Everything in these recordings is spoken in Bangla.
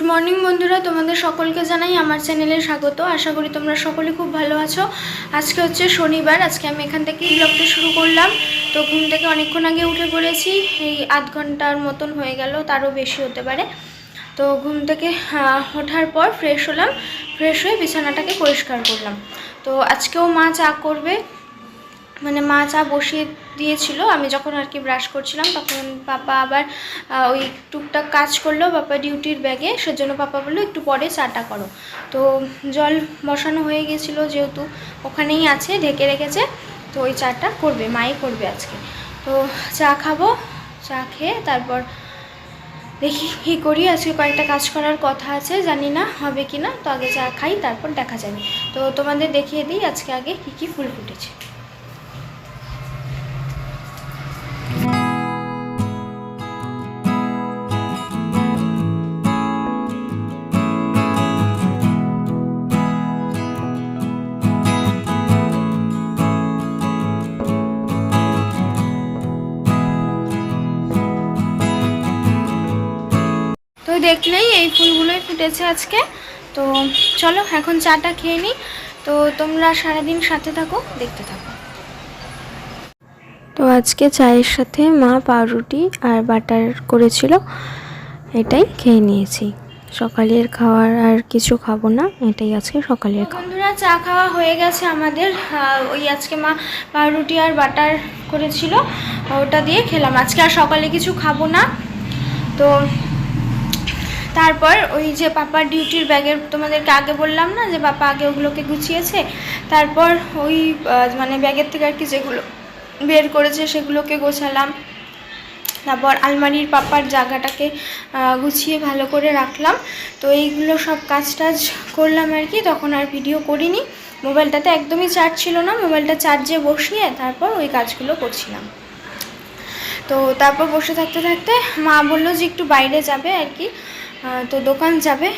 গুড মর্নিং বন্ধুরা। তোমাদের সকলকে জানাই আমার চ্যানেলে স্বাগত। আশা করি তোমরা সকলে খুব ভালো আছো। আজকে হচ্ছে শনিবার। আজকে আমি এখান থেকেই ব্লগটা শুরু করলাম। তো ঘুম থেকে অনেকক্ষণ আগে উঠে পড়েছি। এই আধ ঘণ্টার মতন হয়ে গেল, তারও বেশি হতে পারে। তো ঘুম থেকে ওঠার পর ফ্রেশ হলাম। ফ্রেশ হয়ে বিছানাটাকে পরিষ্কার করলাম। তো আজকেও মা চা করবে। মানে মা চা বসিয়ে দিয়েছিল, আমি যখন আর কি ব্রাশ করছিলাম তখন পাপা আবার ওই টুকটাক কাজ করল পাপা ডিউটির ব্যাগে সেজন্য পাপা বলল একটু পরে চাটা করো। তো জল বসানো হয়ে গেছিল যেহেতু ওখানেই আছে, ঢেকে রেখেছে, তো ওই চাটা করবে, মাই করবে আজকে। তো চা খাব, চা খেয়ে তারপর দেখি কী করি, আজকে কয়েকটা কাজ করার কথা আছে, জানি না হবে কি না তো আগে চা খাই, তারপর দেখা যাবে। তো তোমাদের দেখিয়ে দিই আজকে আগে কী কী ফুল ফুটেছে। তো দেখলেই এই ফুলগুলোই ফুটেছে আজকে। তো চলো, এখন চাটা খেয়ে নিই। তো তোমরা সারাদিন সাথে থাকো, দেখতে থাকো। তো আজকে চায়ের সাথে মা পাউরুটি আর বাটার করেছিল, এটাই খেয়ে নিয়েছি। সকালের খাওয়ার আর কিছু খাব না, এটাই আজকে সকালের বন্ধুরা, চা খাওয়া হয়ে গেছে আমাদের। ওই আজকে মা পাউরুটি আর বাটার করেছিল, ওটা দিয়ে খেলাম। আজকে আর সকালে কিছু খাব না। তো তারপর ওই যে পাপার ডিউটির ব্যাগের তোমাদেরকে আগে বললাম না যে পাপা আগে ওগুলোকে গুছিয়েছে? তারপর ওই মানে ব্যাগের থেকে আর কি যেগুলো বের করেছে সেগুলোকে গোছালাম। তারপর আলমারির পাপার জায়গাটাকে গুছিয়ে ভালো করে রাখলাম। তো এইগুলো সব কাজ টাজ করলাম আর কি, তখন আর ভিডিও করিনি। মোবাইলটাতে একদমই চার্জ ছিল না, মোবাইলটা চার্জে বসিয়ে তারপর ওই কাজগুলো করছিলাম। তো তারপর বসে থাকতে থাকতে মা বলল যে একটু বাইরে যাবে আর কি। তো দোকান যাবে।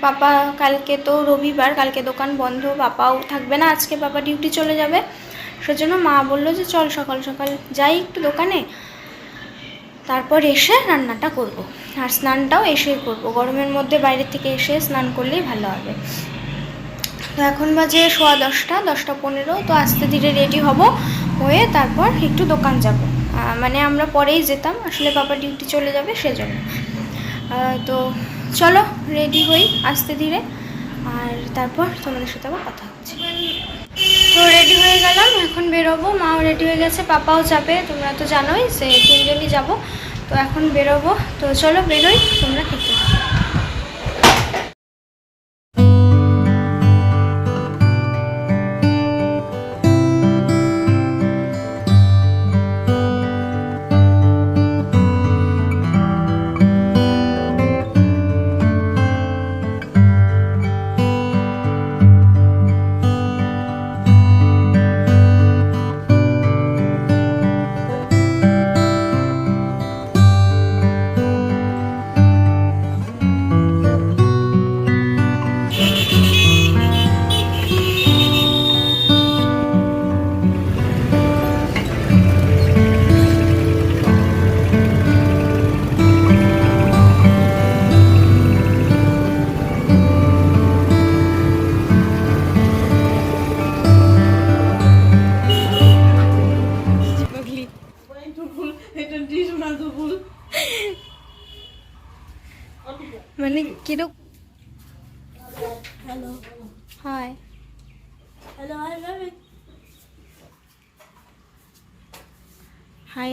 পাপা কালকে তো রবিবার, কালকে দোকান বন্ধ, পাপাও থাকবে না, আজকে পাপা ডিউটি চলে যাবে। সেজন্য মা বলল যে চল সকাল সকাল যাই একটু দোকানে। তারপর এসে রান্নাটা করব। আর স্নানটাও এসেই করব। গরমের মধ্যে বাইরে থেকে এসে স্নান করলেই ভালো হবে। তো এখন বাজে সোয়া দশটা দশটা পনেরো, তো আস্তে ধীরে রেডি হব। হয়ে তারপর একটু দোকান যাব। মানে আমরা পরেই যেতাম, আসলে বাবা ডিউটি চলে যাবে সেজন্য। তো চলো রেডি হই আস্তে ধীরে। আর তারপর তোমাদের সাথে আবার কথা হচ্ছে। তো রেডি হয়ে গেলাম, এখন বেরোবো। মাও রেডি হয়ে গেছে, পাপাও যাবে। তোমরা তো জানোই সে তিনজনই যাব। তো এখন বেরোবো। তো চলো বেরোই।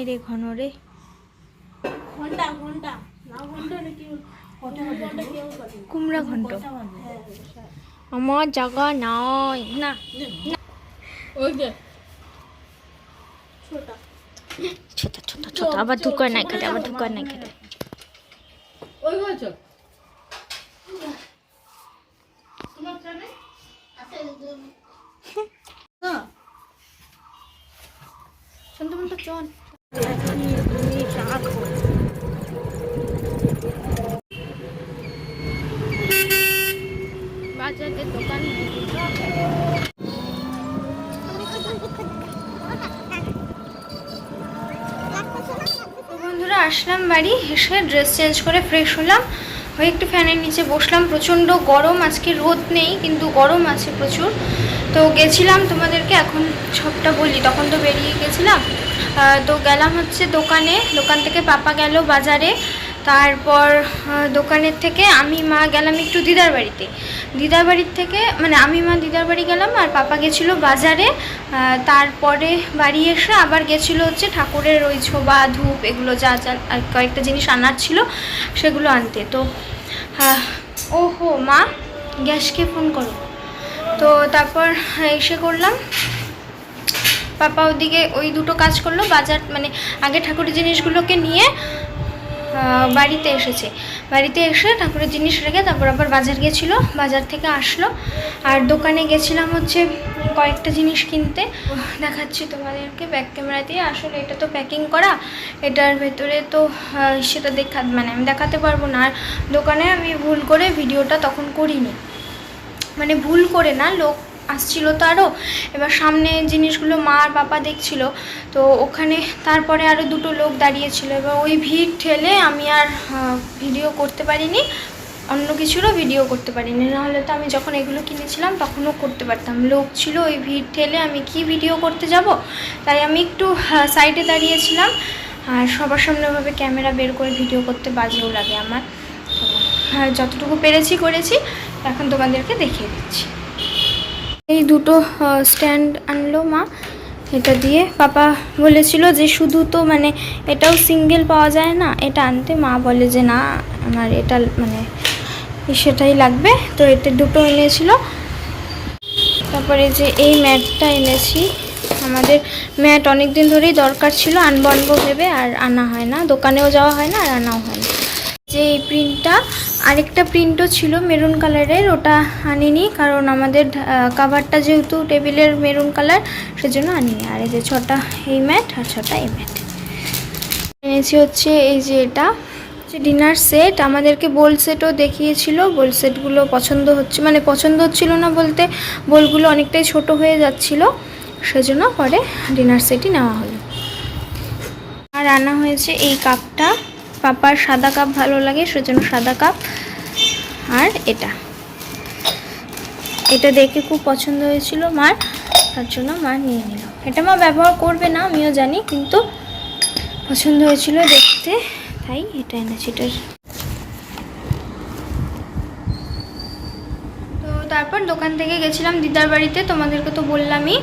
রে ঘন রে। ঘণ্টা ঘণ্টা। না ঘণ্টা নাকি ঘণ্টা ঘণ্টা কুমড়া ঘন্ট। হ্যাঁ। আমার জায়গা নয় না। ছোটা। ছোট ছোট ছোট। আবার ঢুকায় নাই খেতে আবার ঢুকায় নাই খেতে বন্ধুরা, আসলাম বাড়ি, এসে ড্রেস চেঞ্জ করে ফ্রেশ হলাম। হয়ে একটু ফ্যানের নিচে বসলাম। প্রচণ্ড গরম, আজকে রোদ নেই, কিন্তু গরম আছে প্রচুর। তো গেছিলাম তোমাদেরকে, এখন সবটা বলি। তখন তো বেরিয়ে গেছিলাম। তো গেলাম হচ্ছে দোকানে। দোকান থেকে পাপা গেল বাজারে। তারপর দোকানের থেকে আমি মা গেলাম একটু দিদার বাড়িতে। দিদার বাড়ির থেকে মানে আমি মা দিদার বাড়ি গেলাম আর পাপা গেছিল বাজারে। তারপরে বাড়ি এসে আবার গেছিল হচ্ছে ঠাকুরের ওই ছোবা, ধূপ, এগুলো যা যা, আর কয়েকটা জিনিস আনার ছিল, সেগুলো আনতে। তো ওহো, মা গ্যাসকে ফোন করো। তো তারপর এসে করলাম। পাপা ওদিকে ওই দুটো কাজ করল, বাজার মানে আগে ঠাকুরের জিনিসগুলোকে নিয়ে বাড়িতে এসেছে। বাড়িতে এসে ঠাকুরের জিনিস রেখে তারপর আবার বাজার গেছিল। বাজার থেকে আসলো। আর দোকানে গেছিলাম হচ্ছে কয়েকটা জিনিস কিনতে। দেখাচ্ছি তোমাদেরকে ব্যাক ক্যামেরা দিয়ে। আসলে এটা তো প্যাকিং করা। এটার ভেতরে তো সেটা দেখা মানে আমি দেখাতে পারব না। আর দোকানে আমি ভুল করে ভিডিওটা তখন করিনি। মানে ভুল করে না, লোক আসছিল তো আরও এবার সামনে জিনিসগুলো মা আর বাবা দেখছিল, তো ওখানে তারপরে আরও দুটো লোক দাঁড়িয়েছিল। এবার ওই ভিড় ঠেলে আমি আর ভিডিও করতে পারিনি, অন্য কিছুরও ভিডিও করতে পারিনি। নাহলে তো আমি যখন এগুলো কিনেছিলাম তখনও করতে পারতাম। লোক ছিল ওই ভিড় ঠেলে আমি কি ভিডিও করতে যাব? তাই আমি একটু সাইডে দাঁড়িয়েছিলাম, আর সবার সামনে ওভাবে ক্যামেরা বের করে ভিডিও করতে বাজেও লাগে আমার। হ্যাঁ যতটুকু পেরেছি করেছি, এখন তোমাদেরকে দেখিয়ে দিচ্ছি। এই দুটো স্ট্যান্ড আনলো মা। এটা দিয়ে পাপা বলেছিল যে শুধু তো মানে এটাও সিঙ্গেল পাওয়া যায় না, এটা আনতে। মা বলে যে না, আমার এটা মানে সেটাই লাগবে। তো এতে দুটো এনেছিল। তারপরে যে এই ম্যাটটা এনেছি, আমাদের ম্যাট অনেক দিন ধরেই দরকার ছিল, আনব আনব ভেবে আর আনা হয় না। দোকানেও যাওয়া হয় না আর আনাও হয় না। যে এই প্রিন্টটা আরেকটা প্রিন্টও ছিল মেরুন কালারের ওটা আনিনি, কারণ আমাদের কাভারটা যেহেতু টেবিলের মেরুন কালার সেজন্য আনিনি। আর এই যে ছটা এই ম্যাট আর ছটা এই ম্যাট এনেছি হচ্ছে এই যে এটা, হচ্ছে ডিনার সেট আমাদেরকে বোল সেটও দেখিয়েছিল। বোল সেটগুলো পছন্দ হচ্ছে মানে পছন্দ হচ্ছিল না বলতে বোলগুলো অনেকটাই ছোট হয়ে যাচ্ছিল, সেজন্য পরে ডিনার সেটই নেওয়া হলো। আর আনা হয়েছে এই কাপটা পাপার সাদা কাপ ভালো লাগে, সেজন্য সাদা কাপ। আর এটা। এটা দেখে খুব পছন্দ হয়েছিল মার, তার জন্য মা নিয়ে নিল। এটা মা ব্যবহার করবে না, আমিও জানি, কিন্তু পছন্দ হয়েছিল দেখতে, তাই এটা এনেছি এটার তারপর দোকান থেকে গেছিলাম দিদার বাড়িতে, তোমাদেরকে তো বললামই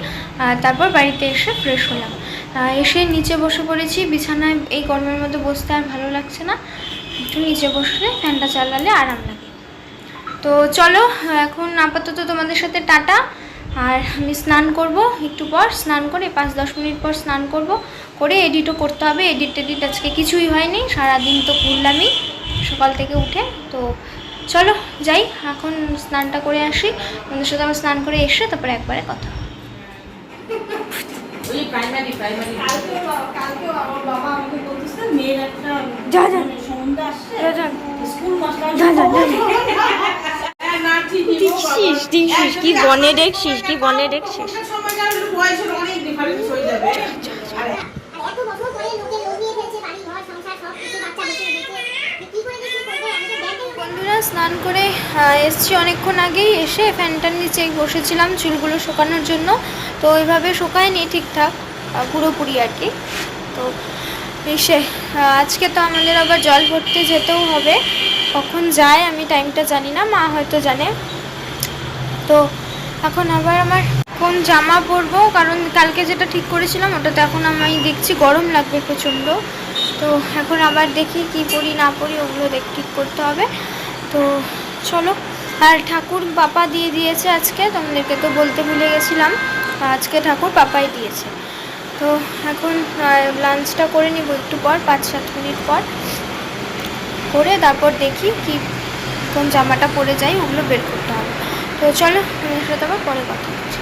তারপর বাড়িতে এসে ফ্রেশ হলাম। এসে নিচে বসে পড়েছি। বিছানায় এই গরমের মধ্যে বসতে আর ভালো লাগছে না। একটু নিচে বসলে ফ্যানটা চালালে আরাম লাগে। তো চলো, এখন আপাতত তোমাদের সাথে টাটা। আর আমি স্নান করব একটু পর, স্নান করে পাঁচ দশ মিনিট পর স্নান করব। করে এডিটও করতে হবে। এডিট টেডিট আজকে কিছুই হয়নি, সারাদিন তো ঘুরলামই সকাল থেকে উঠে। তো চলো, যাই, এখন স্নানটা করে আসি। তোমাদের সাথে আমার স্নান করে এসে তারপরে একবারে কথা হবে। ওই প্রাইমারি প্রাইমারি কালকেও আমার বাবা আমাকে বলতেছে মেয়ের একটা যা, যা। মানে আসছে যা, যা। স্কুল মাস্টার যা, যা, যা, যা। হ্যাঁ। দেখছিস দেখছিস কি বনে দেখছিস কি বনে দেখছিস সময় গেলে একটু বয়সের অনেক ডিফারেন্স হয়ে যাবে আর অত বছর ধরে লোকে লোন নিয়ে ফেলছে বাড়ি ঘর সংসার সব কিছু বাচ্চা বেঁচে বেঁচে কি করে কিছু করবে আমি তো বন্ধুরা স্নান করে এসছি অনেকক্ষণ আগেই এসে ফ্যানটার নিচে বসেছিলাম চুলগুলো শুকানোর জন্য। তো ওইভাবে শুকায়নি ঠিকঠাক পুরোপুরি আর কি। তো এসে আজকে তো আমাদের আবার জল ভরতে যেতেও হবে। কখন যায় আমি টাইমটা জানি না, মা হয়তো জানে। তো এখন আবার আমার কোন জামা পরবো, কারণ কালকে যেটা ঠিক করেছিলাম ওটাতে এখন আমি দেখছি গরম লাগবে প্রচণ্ড। তো এখন আবার দেখি কি পরি, না পরি, ওগুলো দেখ, ঠিক করতে হবে। তো চলো। আর ঠাকুর বাপা দিয়ে দিয়েছে আজকে, তোমাদেরকে তো বলতে ভুলে গেছিলাম, আজকে ঠাকুর পাপাই দিয়েছে। তো এখন লাঞ্চটা করে নিব একটু পর পাঁচ সাত মিনিট পর। করে তারপর দেখি কি, কোন জামাটা পরে যাই, ওগুলো বের করতে হবে। তো চলো, তোমার সাথে আবার পরে কথা হচ্ছে।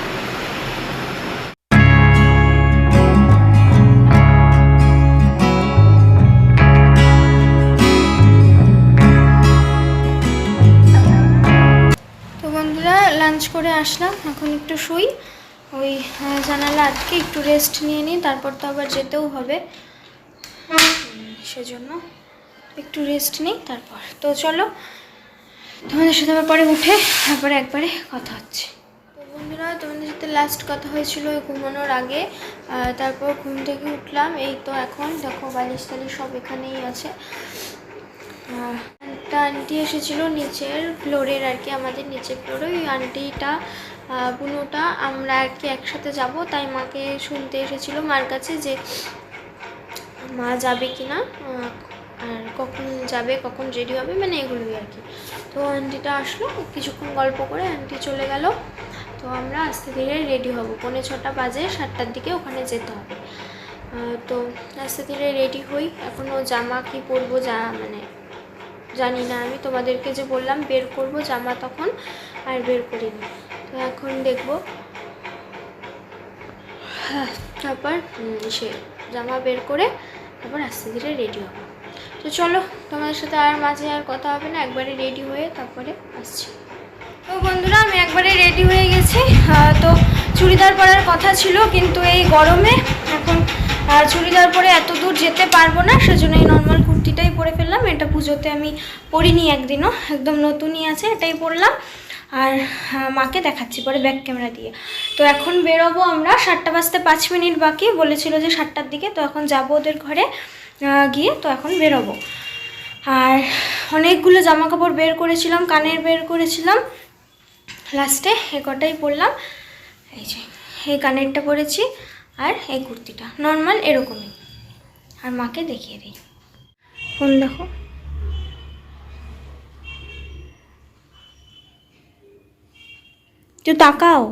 করে আসলাম, এখন একটু শুই। ওই জানালা আটকে একটু রেস্ট নিয়ে নিই, তারপর তো আবার যেতেও হবে। সেজন্য একটু রেস্ট নিই, তারপর। তো চলো, তোমাদের সাথে আবার পরে উঠে তারপরে একবারে কথা হচ্ছে। বন্ধুরা, তোমাদের সাথে লাস্ট কথা হয়েছিল ওই ঘুমানোর আগে। তারপর ঘুম থেকে উঠলাম। এই তো এখন দেখো বালিশ টালিশ সব এখানেই আছে। একটা আন্টি এসেছিল নিচের ফ্লোরের আর কি, আমাদের নিচের ফ্লোরে ওই আন্টিটা বুনুটা, আমরা আর কি একসাথে যাব। তাই মাকে শুনতে এসেছিল মার কাছে যে মা যাবে কি না আর কখন যাবে, কখন রেডি হবে মানে এগুলোই আর কি। তো আন্টিটা আসলো, কিছুক্ষণ গল্প করে আন্টি চলে গেল। তো আমরা আস্তে ধীরে রেডি হব। পৌনে ছটা বাজে, সাতটার দিকে ওখানে যেতে হবে। তো আস্তে ধীরে রেডি হই। এখনও জামা কি পরবো, যা মানে জানি না আমি তোমাদেরকে যে বললাম বের করব জামা তখন আর বের করিনি। তো এখন দেখব। হ্যাঁ, তারপর সে জামা বের করে তারপর আস্তে ধীরে রেডি হব। তো চলো তোমাদের সাথে আর মাঝে আর কথা হবে না একবারে রেডি হয়ে তারপরে আসছি। তো বন্ধুরা আমি একবারে রেডি হয়ে গেছি। তো চুড়িদার পরার কথা ছিল কিন্তু এই গরমে এখন চুড়িদার পরে এত দূর যেতে পারব না সেজন্য এই নর্মাল কুর্তিটাই পরে ফেললাম। এটা পুজোতে আমি পরিনি একদিনও, একদম নতুনই আছে, এটাই পরলাম। আর মাকে দেখাচ্ছি পরে ব্যাক ক্যামেরা দিয়ে। তো এখন বেরোবো আমরা, সাতটা বাজতে পাঁচ মিনিট বাকি। বলেছিল যে সাতটার দিকে, তো এখন যাব ওদের ঘরে গিয়ে তো এখন বেরোবো। আর অনেকগুলো জামা কাপড় বের করেছিলাম, কানের বের করেছিলাম। লাস্টে এ কটাই পরলাম। এই যে, এই কানেরটা পরেছি, আর এই কুর্তিটা। নর্মাল এরকমই। আর মাকে দেখিয়ে দিই। ফোন দেখো। একটু তাকাও।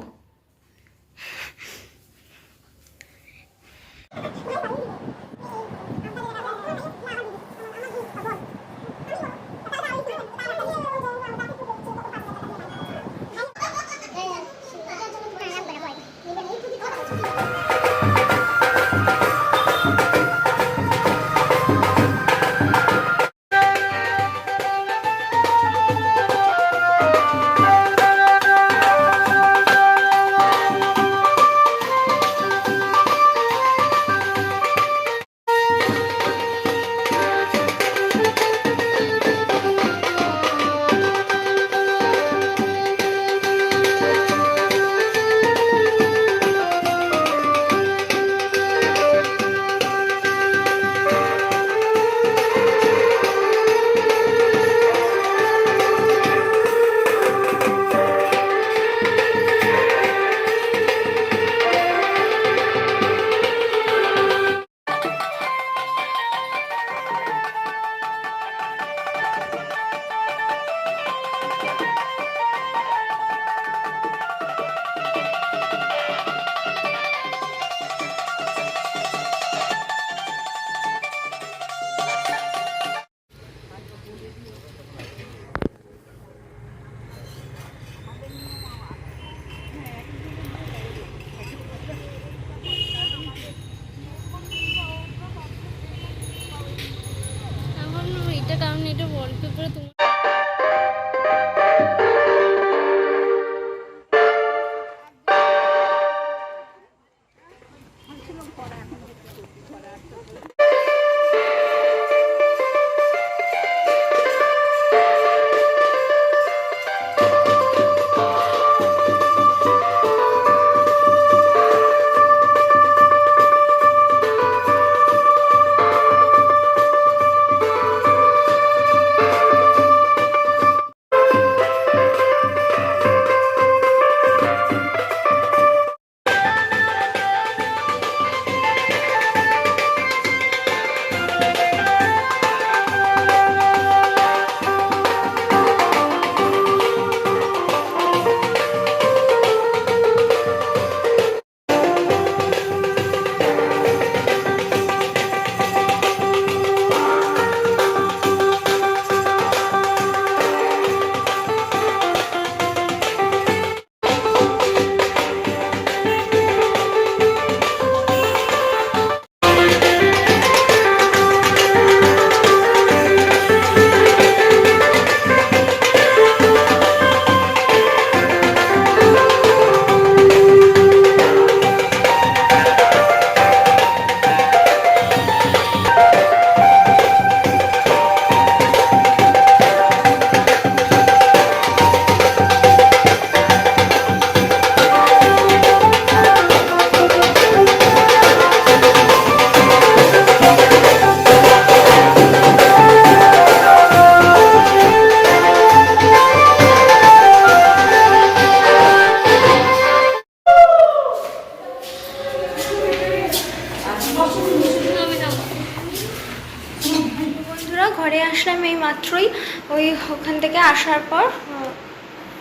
আসার পর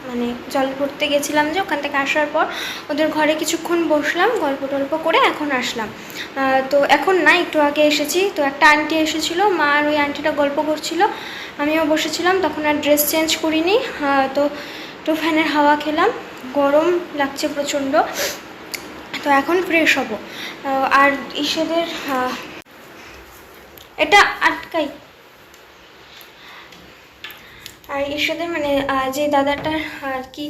মানে জল ভরতে গেছিলাম যে ওখান থেকে আসার পর ওদের ঘরে কিছুক্ষণ বসলাম, গল্প টল্প করে এখন আসলাম। তো এখন না, একটু আগে এসেছি। তো একটা আন্টি এসেছিল, মা আর ওই আন্টিটা গল্প করছিল। আমিও বসেছিলাম, তখন আর ড্রেস চেঞ্জ করিনি। তো একটু ফ্যানের হাওয়া খেলাম, গরম লাগছে প্রচণ্ড। তো এখন ফ্রেশ হব। আর ইসেদের এটা আটকাই। আর সাথে মানে যে দাদাটার, আর কি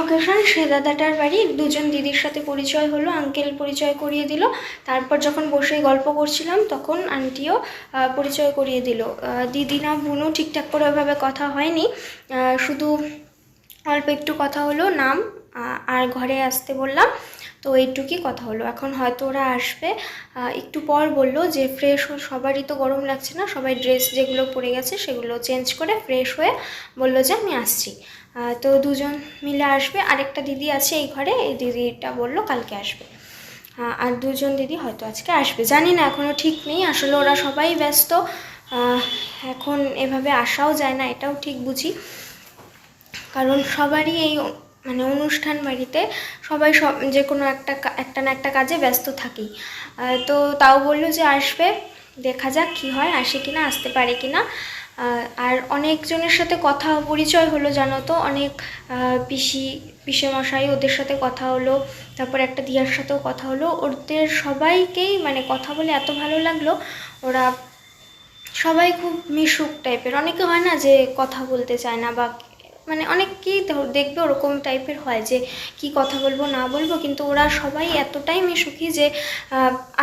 অকেশন সে দাদাটার বাড়ি দুজন দিদির সাথে পরিচয় হলো আঙ্কেল পরিচয় করিয়ে দিল। তারপর যখন বসে গল্প করছিলাম, তখন আন্টিও পরিচয় করিয়ে দিল। দিদি না বোনও ঠিকঠাক করে ওইভাবে কথা হয়নি। শুধু অল্প একটু কথা হলো, নাম আর ঘরে আসতে বললাম। তো এইটুকুই কথা হলো। এখন হয়তো ওরা আসবে। একটু পর বলল যে ফ্রেশ সবারই তো গরম লাগছে না, সবাই ড্রেস যেগুলো পরে গেছে সেগুলো চেঞ্জ করে ফ্রেশ হয়ে বলল যে আমি আসছি। তো দুজন মিলে আসবে। আরেকটা দিদি আছে এই ঘরে, এই দিদিটা বলল কালকে আসবে। আর দুজন দিদি হয়তো আজকে আসবে। জানি না এখনও ঠিক নেই। আসলে ওরা সবাই ব্যস্ত। এখন এভাবে আসাও যায় না, এটাও ঠিক বুঝি। কারণ সবারই এই মানে অনুষ্ঠান বাড়িতে সবাই সব, যে কোনো একটা একটা না একটা কাজে ব্যস্ত থাকি। তো তাও বলল যে আসবে, দেখা যাক কী হয়, আসে কি না, আসতে পারে কি না। আর অনেকজনের সাথে কথা, পরিচয় হলো জানো তো, অনেক পিসে মশাই ওদের সাথে কথা হলো, তারপর একটা দিয়ার সাথেও কথা হলো। ওদের সবাইকেই মানে কথা বলে এত ভালো লাগল, ওরা সবাই খুব মিশুক টাইপের অনেকে হয় না যে কথা বলতে চায় না বা মানে অনেককেই দেখবে ওরকম টাইপের হয় যে কি কথা বলব, না বলব, কিন্তু ওরা সবাই এতটাই মিশুকি যে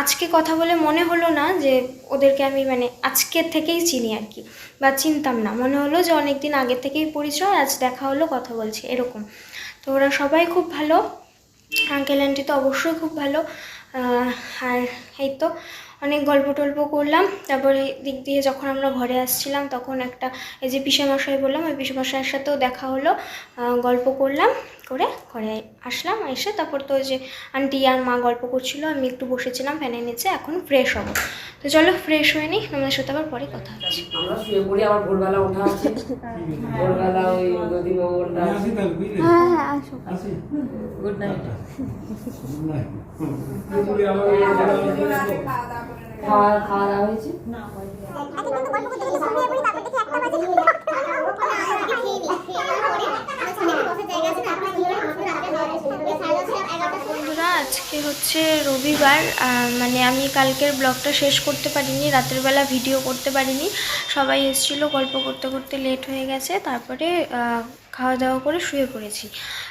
আজকে কথা বলে মনে হলো না যে ওদেরকে আমি মানে আজকের থেকেই চিনি আর কি, বা চিনতাম না। মনে হলো যে অনেক দিন আগে থেকেই পরিচয়, আজ দেখা হলো, কথা বলছি, এরকম। তো ওরা সবাই খুব ভালো আঙ্কেল আন্টি তো অবশ্যই খুব ভালো আর এই তো অনেক গল্প টল্প করলাম। তারপরে দিক দিয়ে যখন আমরা ঘরে আসছিলাম, তখন একটা এই যে পিসেমশাই বললাম, ওই পিসেমশাইয়ের সাথেও দেখা হলো। গল্প করলাম। করে ঘরে আসলাম এসে তারপর তো ওই যে আন্টি আর মা গল্প করছিল আমি একটু বসেছিলাম ফ্যানের নিচে এখন ফ্রেশ হব। তো চলো ফ্রেশ হয়ে নিই তোমাদের সাথে আবার পরে কথা হচ্ছে আমরা শুয়ে পড়ি আবার ভোরবেলা ওঠা আছে। ভোরবেলা ওই নদী আছে হ্যাঁ হ্যাঁ আসো। গুড নাইট খাওয়া খাওয়া দাওয়া হয়েছে? আজকে আজকে হচ্ছে রবিবার মানে আমি কালকের ব্লগটা শেষ করতে পারিনি, রাতের বেলা ভিডিও করতে পারিনি। সবাই এসেছিল, গল্প করতে করতে লেট হয়ে গেছে, তারপরে খাওয়া দাওয়া করে শুয়ে পড়েছি।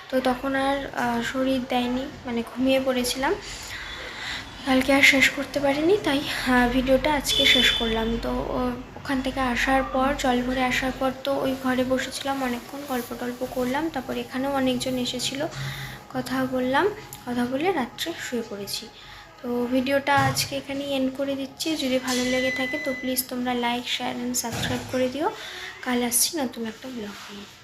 তো তখন আর শরীর দেয়নি মানে ঘুমিয়ে পড়েছিলাম। কালকে আর শেষ করতে পারিনি, তাই ভিডিওটা আজকে শেষ করলাম। তো ওখান থেকে আসার পর, জল ভরে আসার পর তো ওই ঘরে বসেছিলাম, অনেকক্ষণ গল্প টল্প করলাম, তারপর এখানেও অনেকজন এসেছিল। কথা বললাম, কথা বলে রাত্রে শুয়ে পড়েছি। তো ভিডিওটা আজকে এখানে এন্ড করে দিচ্ছি। যদি ভালো লেগে থাকে তো প্লিজ তোমরা লাইক শেয়ার অ্যান্ড সাবস্ক্রাইব করে দিও। কাল আসছি নতুন একটা ব্লগ নিয়ে।